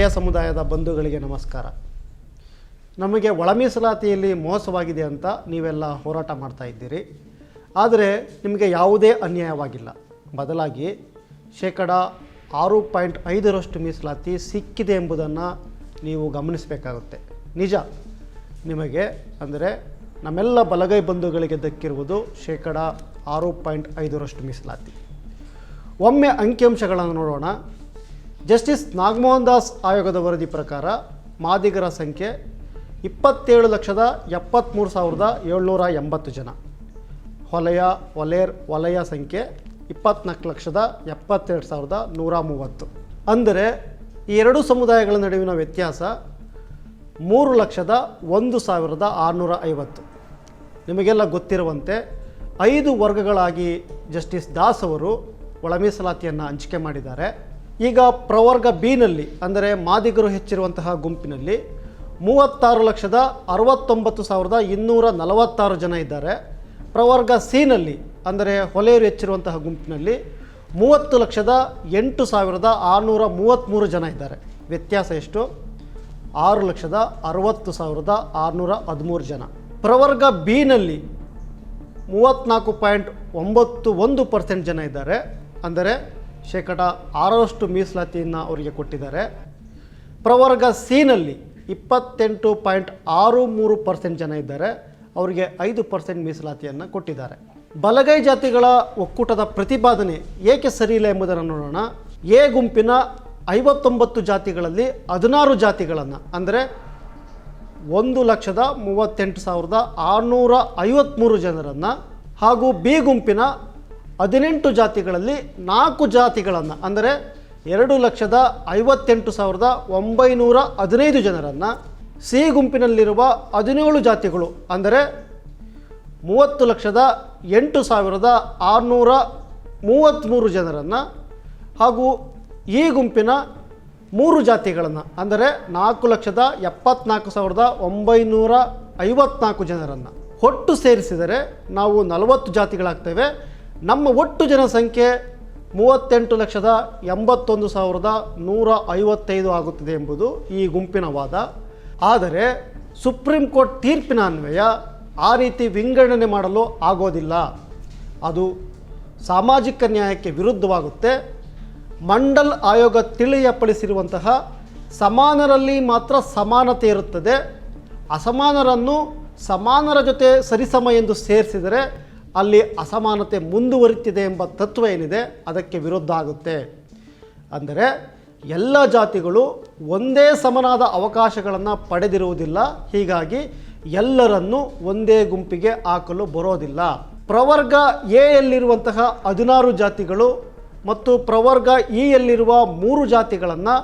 ಒಲೆಯ ಸಮುದಾಯದ ಬಂಧುಗಳಿಗೆ ನಮಸ್ಕಾರ. ನಮಗೆ ಒಳ ಮೀಸಲಾತಿಯಲ್ಲಿ ಮೋಸವಾಗಿದೆ ಅಂತ ನೀವೆಲ್ಲ ಹೋರಾಟ ಮಾಡ್ತಾ ಇದ್ದೀರಿ. ಆದರೆ ನಿಮಗೆ ಯಾವುದೇ ಅನ್ಯಾಯವಾಗಿಲ್ಲ. ಬದಲಾಗಿ ಶೇಕಡ ಆರು ಪಾಯಿಂಟ್ ಐದರಷ್ಟು ಮೀಸಲಾತಿ ಸಿಕ್ಕಿದೆ ಎಂಬುದನ್ನು ನೀವು ಗಮನಿಸಬೇಕಾಗುತ್ತೆ. ನಿಜ. ನಿಮಗೆ ಅಂದರೆ ನಮ್ಮೆಲ್ಲ ಬಲಗೈ ಬಂಧುಗಳಿಗೆ ದಕ್ಕಿರುವುದು ಶೇಕಡ ಆರು ಪಾಯಿಂಟ್ ಐದರಷ್ಟು ಮೀಸಲಾತಿ. ಒಮ್ಮೆ ಅಂಕಿಅಂಶಗಳನ್ನು ನೋಡೋಣ. ಜಸ್ಟಿಸ್ ನಾಗಮೋಹನ್ ದಾಸ್ ಆಯೋಗದ ವರದಿ ಪ್ರಕಾರ ಮಾದಿಗರ ಸಂಖ್ಯೆ ಇಪ್ಪತ್ತೇಳು ಲಕ್ಷದ ಎಪ್ಪತ್ತ್ಮೂರು ಸಾವಿರದ ಏಳ್ನೂರ ಎಂಬತ್ತು ಜನ. ಹೊಲೆಯ, ಒಲೇರ್, ವಲಯ ಸಂಖ್ಯೆ ಇಪ್ಪತ್ನಾಲ್ಕು ಲಕ್ಷದ ಎಪ್ಪತ್ತೆರಡು ಸಾವಿರದ ನೂರ ಮೂವತ್ತು. ಅಂದರೆ ಈ ಎರಡು ಸಮುದಾಯಗಳ ನಡುವಿನ ವ್ಯತ್ಯಾಸ ಮೂರು ಲಕ್ಷದ ಒಂದು ಸಾವಿರದ ಆರುನೂರ ಐವತ್ತು. ನಿಮಗೆಲ್ಲ ಗೊತ್ತಿರುವಂತೆ ಐದು ವರ್ಗಗಳಾಗಿ ಜಸ್ಟಿಸ್ ದಾಸ್ ಅವರು ಒಳ ಮೀಸಲಾತಿಯನ್ನು ಹಂಚಿಕೆ ಮಾಡಿದ್ದಾರೆ. ಈಗ ಪ್ರವರ್ಗ ಬಿನಲ್ಲಿ ಅಂದರೆ ಮಾದಿಗರು ಹೆಚ್ಚಿರುವಂತಹ ಗುಂಪಿನಲ್ಲಿ ಮೂವತ್ತಾರು ಲಕ್ಷದ ಅರವತ್ತೊಂಬತ್ತು ಸಾವಿರದ ಇನ್ನೂರ ನಲವತ್ತಾರು ಜನ ಇದ್ದಾರೆ. ಪ್ರವರ್ಗ ಸಿನಲ್ಲಿ ಅಂದರೆ ಹೊಲೆಯರು ಹೆಚ್ಚಿರುವಂತಹ ಗುಂಪಿನಲ್ಲಿ ಮೂವತ್ತು ಲಕ್ಷದ ಎಂಟು ಸಾವಿರದ ಆರುನೂರ ಮೂವತ್ತ್ಮೂರು ಜನ ಇದ್ದಾರೆ. ವ್ಯತ್ಯಾಸ ಎಷ್ಟು? ಆರು ಲಕ್ಷದ ಅರವತ್ತು ಸಾವಿರದ ಆರುನೂರ ಹದಿಮೂರು ಜನ. ಪ್ರವರ್ಗ ಬಿನಲ್ಲಿ ಮೂವತ್ತ್ನಾಲ್ಕು ಪಾಯಿಂಟ್ ಒಂಬತ್ತು ಒಂದು ಪರ್ಸೆಂಟ್ ಜನ ಇದ್ದಾರೆ. ಅಂದರೆ ಶೇಕಡ ಆರರಷ್ಟು ಮೀಸಲಾತಿಯನ್ನು ಅವರಿಗೆ ಕೊಟ್ಟಿದ್ದಾರೆ. ಪ್ರವರ್ಗ ಸಿನಲ್ಲಿ ಇಪ್ಪತ್ತೆಂಟು ಪಾಯಿಂಟ್ ಆರು ಮೂರು ಪರ್ಸೆಂಟ್ ಜನ ಇದ್ದಾರೆ. ಅವರಿಗೆ ಐದು ಪರ್ಸೆಂಟ್ ಮೀಸಲಾತಿಯನ್ನು ಕೊಟ್ಟಿದ್ದಾರೆ. ಬಲಗೈ ಜಾತಿಗಳ ಒಕ್ಕೂಟದ ಪ್ರತಿಪಾದನೆ ಏಕೆ ಸರಿಯಿಲ್ಲ ಎಂಬುದನ್ನು ನೋಡೋಣ. ಎ ಗುಂಪಿನ ಐವತ್ತೊಂಬತ್ತು ಜಾತಿಗಳಲ್ಲಿ ಹದಿನಾರು ಜಾತಿಗಳನ್ನು, ಅಂದರೆ ಒಂದು ಲಕ್ಷದ ಮೂವತ್ತೆಂಟು ಸಾವಿರದ ಆರುನೂರ ಐವತ್ತ್ಮೂರು ಜನರನ್ನು ಹಾಗೂ ಬಿ ಗುಂಪಿನ ಹದಿನೆಂಟು ಜಾತಿಗಳಲ್ಲಿ ನಾಲ್ಕು ಜಾತಿಗಳನ್ನು, ಅಂದರೆ ಎರಡು ಲಕ್ಷದ ಐವತ್ತೆಂಟು ಸಾವಿರದ ಒಂಬೈನೂರ ಹದಿನೈದು ಜನರನ್ನು ಸಿ ಗುಂಪಿನಲ್ಲಿರುವ ಹದಿನೇಳು ಜಾತಿಗಳು, ಅಂದರೆ ಮೂವತ್ತು ಲಕ್ಷದ ಎಂಟು ಸಾವಿರದ ಆರುನೂರ ಮೂವತ್ತ್ಮೂರು ಜನರನ್ನು ಹಾಗೂ ಈ ಗುಂಪಿನ ಮೂರು ಜಾತಿಗಳನ್ನು, ಅಂದರೆ ನಾಲ್ಕು ಲಕ್ಷದ ಎಪ್ಪತ್ನಾಲ್ಕು ಸಾವಿರದ ಒಂಬೈನೂರ ಐವತ್ನಾಲ್ಕು ಜನರನ್ನು. ಒಟ್ಟು ಸೇರಿಸಿದರೆ ನಾವು ನಲವತ್ತು ಜಾತಿಗಳಾಗ್ತೇವೆ. ನಮ್ಮ ಒಟ್ಟು ಜನಸಂಖ್ಯೆ ಮೂವತ್ತೆಂಟು ಲಕ್ಷದ ಎಂಬತ್ತೊಂದು ಸಾವಿರದ ನೂರ ಐವತ್ತೈದು ಆಗುತ್ತದೆ ಎಂಬುದು ಈ ಗುಂಪಿನ ವಾದ. ಆದರೆ ಸುಪ್ರೀಂ ಕೋರ್ಟ್ ತೀರ್ಪಿನ ಅನ್ವಯ ಆ ರೀತಿ ವಿಂಗಡಣೆ ಮಾಡಲು ಆಗೋದಿಲ್ಲ. ಅದು ಸಾಮಾಜಿಕ ನ್ಯಾಯಕ್ಕೆ ವಿರುದ್ಧವಾಗುತ್ತೆ. ಮಂಡಲ್ ಆಯೋಗ ತಿಳಿಯಪಡಿಸಿರುವಂತಹ ಸಮಾನರಲ್ಲಿ ಮಾತ್ರ ಸಮಾನತೆ ಇರುತ್ತದೆ. ಅಸಮಾನರನ್ನು ಸಮಾನರ ಜೊತೆ ಸರಿಸಮ ಎಂದು ಸೇರಿಸಿದರೆ ಅಲ್ಲಿ ಅಸಮಾನತೆ ಮುಂದುವರಿತಿದೆ ಎಂಬ ತತ್ವ ಏನಿದೆ, ಅದಕ್ಕೆ ವಿರುದ್ಧ ಆಗುತ್ತೆ. ಅಂದರೆ ಎಲ್ಲ ಜಾತಿಗಳು ಒಂದೇ ಸಮನಾದ ಅವಕಾಶಗಳನ್ನು ಪಡೆದಿರುವುದಿಲ್ಲ, ಹೀಗಾಗಿ ಎಲ್ಲರನ್ನೂ ಒಂದೇ ಗುಂಪಿಗೆ ಹಾಕಲು ಬರೋದಿಲ್ಲ. ಪ್ರವರ್ಗ ಎ ಯಲ್ಲಿರುವಂತಹ ಹದಿನಾರು ಜಾತಿಗಳು ಮತ್ತು ಪ್ರವರ್ಗ ಇ ಯಲ್ಲಿರುವ ಮೂರು ಜಾತಿಗಳನ್ನು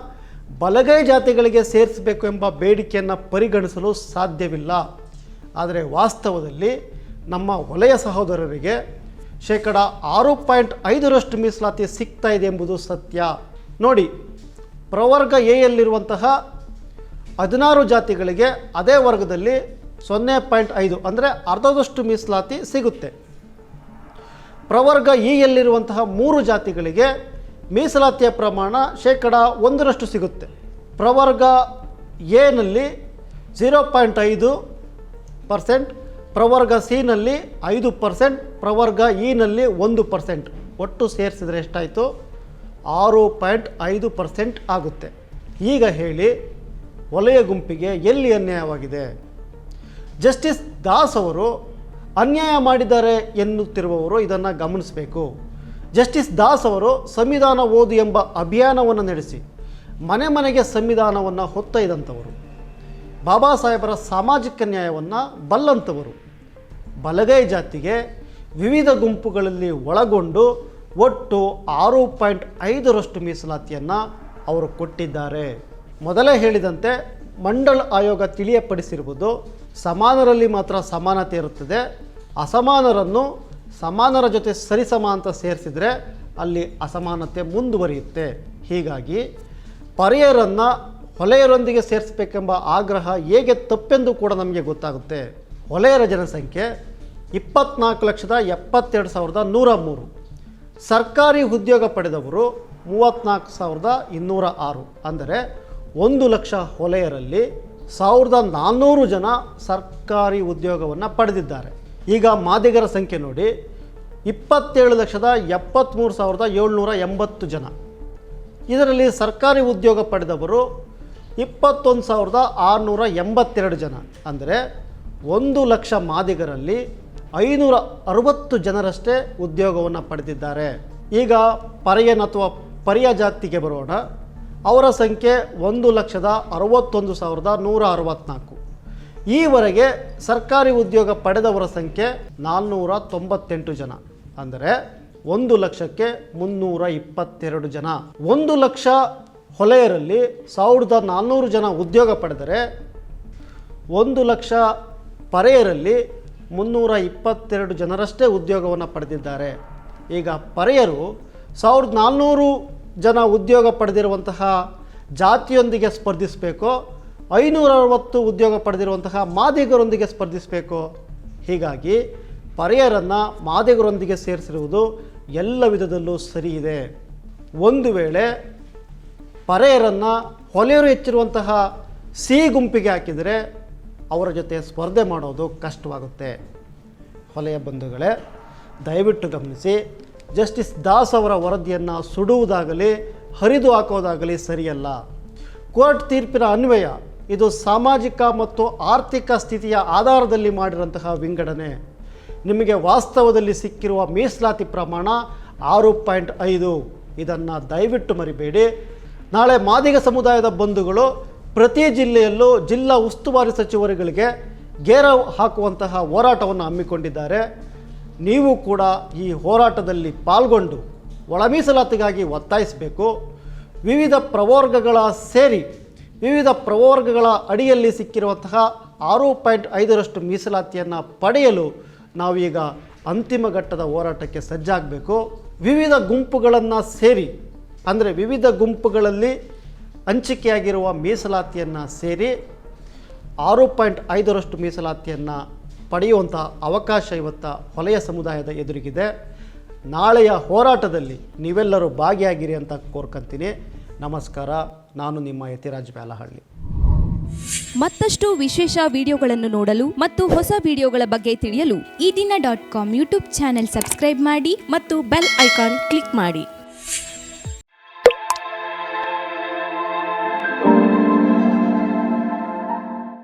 ಬಲಗೈ ಜಾತಿಗಳಿಗೆ ಸೇರಿಸಬೇಕು ಎಂಬ ಬೇಡಿಕೆಯನ್ನು ಪರಿಗಣಿಸಲು ಸಾಧ್ಯವಿಲ್ಲ. ಆದರೆ ವಾಸ್ತವದಲ್ಲಿ ನಮ್ಮ ವಲಯ ಸಹೋದರರಿಗೆ ಶೇಕಡ ಆರು ಪಾಯಿಂಟ್ ಐದರಷ್ಟು ಮೀಸಲಾತಿ ಸಿಗ್ತಾ ಇದೆ ಎಂಬುದು ಸತ್ಯ. ನೋಡಿ, ಪ್ರವರ್ಗ ಎ ಯಲ್ಲಿರುವಂತಹ ಹದಿನಾರು ಜಾತಿಗಳಿಗೆ ಅದೇ ವರ್ಗದಲ್ಲಿ ಸೊನ್ನೆ ಪಾಯಿಂಟ್ ಐದು, ಅಂದರೆ ಅರ್ಧದಷ್ಟು ಮೀಸಲಾತಿ ಸಿಗುತ್ತೆ. ಪ್ರವರ್ಗ ಇ ಯಲ್ಲಿರುವಂತಹ ಮೂರು ಜಾತಿಗಳಿಗೆ ಮೀಸಲಾತಿಯ ಪ್ರಮಾಣ ಶೇಕಡ ಒಂದರಷ್ಟು ಸಿಗುತ್ತೆ. ಪ್ರವರ್ಗ ಎನಲ್ಲಿ ಜೀರೋ ಪಾಯಿಂಟ್ ಐದು ಪರ್ಸೆಂಟ್ ಪ್ರವರ್ಗ ಸಿನಲ್ಲಿ ಐದು ಪರ್ಸೆಂಟ್ ಪ್ರವರ್ಗ ಇನಲ್ಲಿ ಒಂದು ಪರ್ಸೆಂಟ್ ಒಟ್ಟು ಸೇರಿಸಿದರೆ ಎಷ್ಟಾಯಿತು? ಆರು ಪಾಯಿಂಟ್ ಐದು ಪರ್ಸೆಂಟ್ ಆಗುತ್ತೆ. ಈಗ ಹೇಳಿ, ವಲಯ ಗುಂಪಿಗೆ ಎಲ್ಲಿ ಅನ್ಯಾಯವಾಗಿದೆ? ಜಸ್ಟಿಸ್ ದಾಸ್ ಅವರು ಅನ್ಯಾಯ ಮಾಡಿದ್ದಾರೆ ಎನ್ನುತ್ತಿರುವವರು ಇದನ್ನು ಗಮನಿಸಬೇಕು. ಜಸ್ಟಿಸ್ ದಾಸ್ ಅವರು ಸಂವಿಧಾನ ಓದು ಎಂಬ ಅಭಿಯಾನವನ್ನು ನಡೆಸಿ, ಮನೆ ಮನೆಗೆ ಸಂವಿಧಾನವನ್ನು ಹೊತ್ತೊಯ್ದಂಥವರು. ಬಾಬಾ ಸಾಹೇಬರ ಸಾಮಾಜಿಕ ನ್ಯಾಯವನ್ನು ಬಲ್ಲಂಥವರು. ಬಲಗೈ ಜಾತಿಗೆ ವಿವಿಧ ಗುಂಪುಗಳಲ್ಲಿ ಒಳಗೊಂಡು ಒಟ್ಟು ಆರು ಪಾಯಿಂಟ್ ಐದರಷ್ಟು ಮೀಸಲಾತಿಯನ್ನು ಅವರು ಕೊಟ್ಟಿದ್ದಾರೆ. ಮೊದಲೇ ಹೇಳಿದಂತೆ ಮಂಡಳ ಆಯೋಗ ತಿಳಿಯಪಡಿಸಿರುವುದು ಸಮಾನರಲ್ಲಿ ಮಾತ್ರ ಸಮಾನತೆ ಇರುತ್ತದೆ. ಅಸಮಾನರನ್ನು ಸಮಾನರ ಜೊತೆ ಸರಿಸಮ ಅಂತ ಸೇರಿಸಿದರೆ ಅಲ್ಲಿ ಅಸಮಾನತೆ ಮುಂದುವರಿಯುತ್ತೆ. ಹೀಗಾಗಿ ಪರಿಯರನ್ನು, ಹೊಲೆಯರೊಂದಿಗೆ ಸೇರಿಸಬೇಕೆಂಬ ಆಗ್ರಹ ಹೇಗೆ ತಪ್ಪೆಂದು ಕೂಡ ನಮಗೆ ಗೊತ್ತಾಗುತ್ತೆ. ಹೊಲೆಯರ ಜನಸಂಖ್ಯೆ ಇಪ್ಪತ್ನಾಲ್ಕು ಲಕ್ಷದ ಎಪ್ಪತ್ತೆರಡು ಸಾವಿರದ ನೂರ ಮೂರು. ಸರ್ಕಾರಿ ಉದ್ಯೋಗ ಪಡೆದವರು ಮೂವತ್ತ್ನಾಲ್ಕು ಸಾವಿರದ ಇನ್ನೂರ ಆರು. ಅಂದರೆ ಒಂದು ಲಕ್ಷ ಹೊಲೆಯರಲ್ಲಿ ಸಾವಿರದ ನಾನ್ನೂರು ಜನ ಸರ್ಕಾರಿ ಉದ್ಯೋಗವನ್ನು ಪಡೆದಿದ್ದಾರೆ. ಈಗ ಮಾದಿಗರ ಸಂಖ್ಯೆ ನೋಡಿ, ಇಪ್ಪತ್ತೇಳು ಲಕ್ಷದ ಎಪ್ಪತ್ತ್ಮೂರು ಸಾವಿರದ ಏಳ್ನೂರ ಎಂಬತ್ತು ಜನ. ಇದರಲ್ಲಿ ಸರ್ಕಾರಿ ಉದ್ಯೋಗ ಪಡೆದವರು ಇಪ್ಪತ್ತೊಂದು ಸಾವಿರದ ಆರುನೂರ ಎಂಬತ್ತೆರಡು ಜನ. ಅಂದರೆ ಒಂದು ಲಕ್ಷ ಮಾದಿಗರಲ್ಲಿ ಐನೂರ ಅರವತ್ತು ಜನರಷ್ಟೇ ಉದ್ಯೋಗವನ್ನು ಪಡೆದಿದ್ದಾರೆ. ಈಗ ಪರ್ಯನ್ ಅಥವಾ ಪರ್ಯ ಜಾತಿಗೆ ಬರೋಣ. ಅವರ ಸಂಖ್ಯೆ ಒಂದು ಲಕ್ಷದ ಅರವತ್ತೊಂದು ಸಾವಿರದ ನೂರ ಅರವತ್ತ್ನಾಲ್ಕು ಈವರೆಗೆ ಸರ್ಕಾರಿ ಉದ್ಯೋಗ ಪಡೆದವರ ಸಂಖ್ಯೆ ನಾನ್ನೂರ ತೊಂಬತ್ತೆಂಟು ಜನ. ಅಂದರೆ ಒಂದು ಲಕ್ಷಕ್ಕೆ ಮುನ್ನೂರ ಇಪ್ಪತ್ತೆರಡು ಜನ. ಒಂದು ಲಕ್ಷ ಹೊಲೆಯರಲ್ಲಿ ಸಾವಿರದ ನಾನ್ನೂರು ಜನ ಉದ್ಯೋಗ ಪಡೆದರೆ ಒಂದು ಲಕ್ಷ ಪರೆಯರಲ್ಲಿ ಮುನ್ನೂರ ಇಪ್ಪತ್ತೆರಡು ಜನರಷ್ಟೇ ಉದ್ಯೋಗವನ್ನು ಪಡೆದಿದ್ದಾರೆ. ಈಗ ಪರೆಯರು ಸಾವಿರದ ನಾಲ್ನೂರು ಜನ ಉದ್ಯೋಗ ಪಡೆದಿರುವಂತಹ ಜಾತಿಯೊಂದಿಗೆ ಸ್ಪರ್ಧಿಸಬೇಕೋ, ಐನೂರ ಅರವತ್ತು ಉದ್ಯೋಗ ಪಡೆದಿರುವಂತಹ ಮಾದಿಗರೊಂದಿಗೆ ಸ್ಪರ್ಧಿಸಬೇಕು, ಹೀಗಾಗಿ ಪರೆಯರನ್ನು ಮಾದಿಗರೊಂದಿಗೆ ಸೇರಿಸಿರುವುದು ಎಲ್ಲ ವಿಧದಲ್ಲೂ ಸರಿ ಇದೆ ಒಂದು ವೇಳೆ ಪರೆಯರನ್ನು ಹೊಲೆಯರು ಹೆಚ್ಚಿರುವಂತಹ ಸಿ ಗುಂಪಿಗೆ ಹಾಕಿದರೆ ಅವರ ಜೊತೆ ಸ್ಪರ್ಧೆ ಮಾಡೋದು ಕಷ್ಟವಾಗುತ್ತೆ. ಹೊಲೆಯ ಬಂಧುಗಳೇ, ದಯವಿಟ್ಟು ಗಮನಿಸಿ, ಜಸ್ಟಿಸ್ ದಾಸ್ ಅವರ ವರದಿಯನ್ನು ಸುಡುವುದಾಗಲಿ, ಹರಿದು ಹಾಕೋದಾಗಲಿ ಸರಿಯಲ್ಲ. ಕೋರ್ಟ್ ತೀರ್ಪಿನ ಅನ್ವಯ, ಇದು ಸಾಮಾಜಿಕ ಮತ್ತು ಆರ್ಥಿಕ ಸ್ಥಿತಿಯ ಆಧಾರದಲ್ಲಿ ಮಾಡಿರುವಂತಹ ವಿಂಗಡಣೆ. ನಿಮಗೆ ವಾಸ್ತವದಲ್ಲಿ ಸಿಕ್ಕಿರುವ ಮೀಸಲಾತಿ ಪ್ರಮಾಣ ಆರು ಪಾಯಿಂಟ್ ಐದು. ಇದನ್ನು ದಯವಿಟ್ಟು ಮರಿಬೇಡಿ. ನಾಳೆ ಮಾದಿಗ ಸಮುದಾಯದ ಬಂಧುಗಳು ಪ್ರತಿ ಜಿಲ್ಲೆಯಲ್ಲೂ ಜಿಲ್ಲಾ ಉಸ್ತುವಾರಿ ಸಚಿವರುಗಳಿಗೆ ಗೇರ ಹಾಕುವಂತಹ ಹೋರಾಟವನ್ನು ಹಮ್ಮಿಕೊಂಡಿದ್ದಾರೆ. ನೀವು ಕೂಡ ಈ ಹೋರಾಟದಲ್ಲಿ ಪಾಲ್ಗೊಂಡು ಒಳ ಮೀಸಲಾತಿಗಾಗಿ ಒತ್ತಾಯಿಸಬೇಕು. ವಿವಿಧ ಪ್ರವರ್ಗಗಳ ಸೇರಿ ವಿವಿಧ ಪ್ರವರ್ಗಗಳ ಅಡಿಯಲ್ಲಿ ಸಿಕ್ಕಿರುವಂತಹ ಆರು ಪಾಯಿಂಟ್ ಐದರಷ್ಟು ಮೀಸಲಾತಿಯನ್ನು ಪಡೆಯಲು ನಾವೀಗ ಅಂತಿಮ ಘಟ್ಟದ ಹೋರಾಟಕ್ಕೆ ಸಜ್ಜಾಗಬೇಕು. ವಿವಿಧ ಗುಂಪುಗಳನ್ನು ಸೇರಿ, ಅಂದರೆ ವಿವಿಧ ಗುಂಪುಗಳಲ್ಲಿ ಹಂಚಿಕೆಯಾಗಿರುವ ಮೀಸಲಾತಿಯನ್ನು ಸೇರಿ ಆರು ಪಾಯಿಂಟ್ ಐದರಷ್ಟು ಮೀಸಲಾತಿಯನ್ನು ಪಡೆಯುವಂಥ ಅವಕಾಶ ಇವತ್ತ ಹೊಲೆಯ ಸಮುದಾಯದ ಎದುರಿಗಿದೆ. ನಾಳೆಯ ಹೋರಾಟದಲ್ಲಿ ನೀವೆಲ್ಲರೂ ಭಾಗಿಯಾಗಿರಿ ಅಂತ ಕೋರ್ಕಂತೀನಿ. ನಮಸ್ಕಾರ. ನಾನು ನಿಮ್ಮ ಯತಿರಾಜ್ ಬ್ಯಾಲಹಳ್ಳಿ. ಮತ್ತಷ್ಟು ವಿಶೇಷ ವಿಡಿಯೋಗಳನ್ನು ನೋಡಲು ಮತ್ತು ಹೊಸ ವಿಡಿಯೋಗಳ ಬಗ್ಗೆ ತಿಳಿಯಲು Ee Dina dot com YouTube channel subscribe ಮಾಡಿ ಮತ್ತು ಬೆಲ್ ಐಕಾನ್ ಕ್ಲಿಕ್ ಮಾಡಿ.